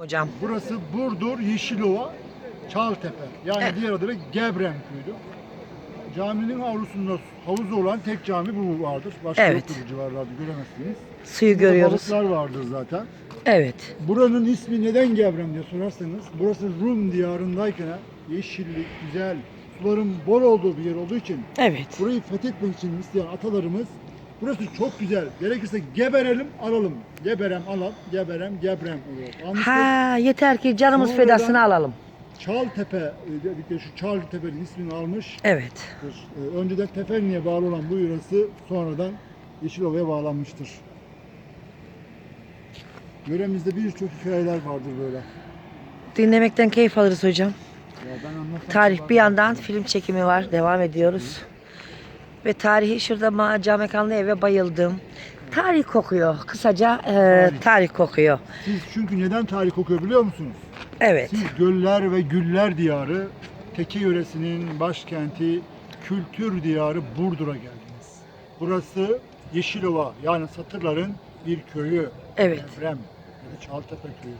Hocam. Burası Burdur Yeşilova Çaltepe. Yani Evet. diğer adıyla Gebrem köyü. Caminin avlusunda havuzu olan tek cami bu vardır. Başka Evet. yoktur bu civarlarda göremezsiniz. Suyu Burada görüyoruz. Balıklar vardır zaten. Evet. Buranın ismi neden Gebrem diye sorarsanız burası Rum diyarındayken yeşillik, güzel, suların bol olduğu bir yer olduğu için Evet. burayı fethetmek için isteyen atalarımız burası çok güzel. Gerekirse geberelim alalım. Geberem alalım, geberem gebrem almıştır. Ha yeter ki canımız Sonradan- fedasını alalım. Çaltepe e, şu Çaltepe'nin ismini almış. Evet. E, Önceden Tefenli'ye bağlı olan bu yöresi sonradan Yeşilova'ya bağlanmıştır. Yöremizde birçok hikayeler vardır böyle. Dinlemekten keyif alırız hocam. Ya ben Tarih bir yandan film çekimi var. Devam ediyoruz. Ve tarihi şurada camekanlı eve bayıldım. Tarih kokuyor. Kısaca e, Tarih. tarih kokuyor. Siz çünkü neden tarih kokuyor biliyor musunuz? Evet. Siz göller ve güller diyarı, Teke yöresinin başkenti, kültür diyarı Burdur'a geldiniz. Burası Yeşilova yani Satırların bir köyü. Evet. Devrem ya da Çaltepe köyü.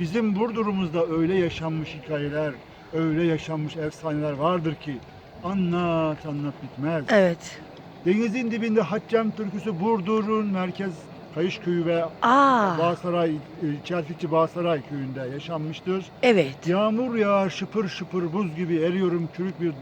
Bizim Burdur'umuzda öyle yaşanmış hikayeler, öyle yaşanmış efsaneler vardır ki anlat anlat bitmez. Evet. Denizin dibinde Haccam türküsü Burdur'un merkez Kayış köyü ve Aa, Bağsaray, e, Çeltikçi Bağsaray köyünde yaşanmıştır. evet. Yağmur yağar şıpır şıpır buz gibi eriyorum çürük bir